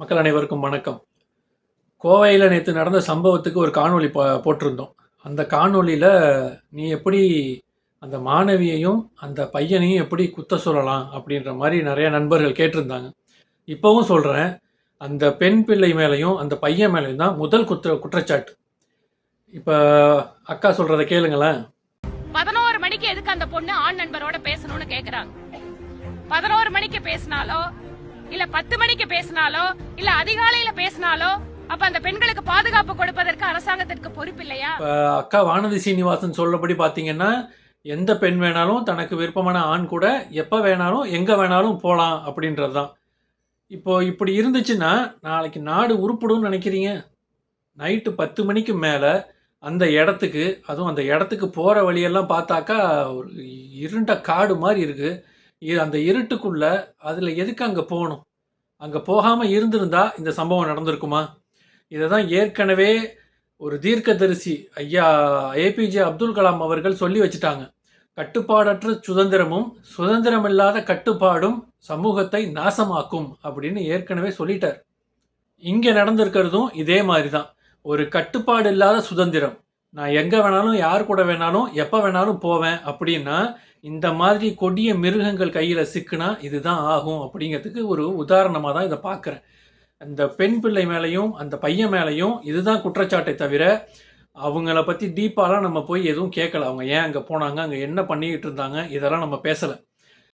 மக்கள் அனைவருக்கும் வணக்கம். கோவையில் நேற்று நடந்த சம்பவத்துக்கு ஒரு காணொலி போ போட்டிருந்தோம். அந்த காணொலியில் நீ எப்படி அந்த மாணவியையும் அந்த பையனையும் எப்படி குத்த சொல்லலாம் அப்படின்ற மாதிரி நிறைய நண்பர்கள் கேட்டிருந்தாங்க. இப்போவும் சொல்கிறேன் அந்த பெண் பிள்ளை மேலேயும் அந்த பையன் மேலேயும் தான் முதல் குற்ற குற்றச்சாட்டு. இப்போ அக்கா சொல்கிறத கேளுங்களேன். பதினோரு மணிக்கு எதுக்கு அந்த பொண்ணு ஆண் நண்பரோட பேசணும்னு கேட்குறாங்க பதினோரு மணிக்கு பேசினாலோ இல்ல பத்து மணிக்கு பேசினாலோ இல்ல அதிகாலையில பேசினாலோ அப்ப அந்த பெண்களுக்கு பாதுகாப்பு கொடுப்பதற்கு அரசாங்கத்திற்கு பொறுப்பு இல்லையா? அக்கா வானதி சீனிவாசன் சொல்லபடி பாத்தீங்கன்னா எந்த பெண் வேணாலும் தனக்கு விருப்பமான ஆண் கூட எப்போ வேணாலும் எங்கே வேணாலும் போகலாம் அப்படின்றது தான் இப்போ இப்படி இருந்துச்சுன்னா நாளைக்கு நாடு உருப்பிடும்னு நினைக்கிறீங்க? நைட்டு பத்து மணிக்கு மேலே அந்த இடத்துக்கு அதுவும் அந்த இடத்துக்கு போகிற வழியெல்லாம் பார்த்தாக்கா ஒரு இருண்ட காடு மாதிரி இருக்குது அந்த இருட்டுக்குள்ள அதில் எதுக்கு அங்கே போகணும்? அங்கே போகாமல் இருந்திருந்தா இந்த சம்பவம் நடந்திருக்குமா? இதை தான் ஏற்கனவே ஒரு தீர்க்கதரிசி ஐயா ஏபிஜே அப்துல் கலாம் அவர்கள் சொல்லி வச்சுட்டாங்க. கட்டுப்பாடற்ற சுதந்திரமும் சுதந்திரமில்லாத கட்டுப்பாடும் சமூகத்தை நாசமாக்கும் அப்படின்னு ஏற்கனவே சொல்லிட்டார். இங்கே நடந்திருக்கிறதும் இதே மாதிரி தான் ஒரு கட்டுப்பாடு இல்லாத சுதந்திரம். நான் எங்கே வேணாலும் யார் கூட வேணாலும் எப்போ வேணாலும் போவேன் அப்படின்னா இந்த மாதிரி கொடிய மிருகங்கள் கையில் சிக்குனா இதுதான் ஆகும் அப்படிங்கிறதுக்கு ஒரு உதாரணமாக தான் இதை பார்க்குறேன். அந்த பெண் பிள்ளை மேலேயும் அந்த பையன் மேலேயும் இதுதான் குற்றச்சாட்டை தவிர அவங்கள பற்றி டீப்பாலாம் நம்ம போய் எதுவும் கேட்கல. அவங்க ஏன் அங்கே போனாங்க? அங்கே என்ன பண்ணிக்கிட்டு இருந்தாங்க? இதெல்லாம் நம்ம பேசலை.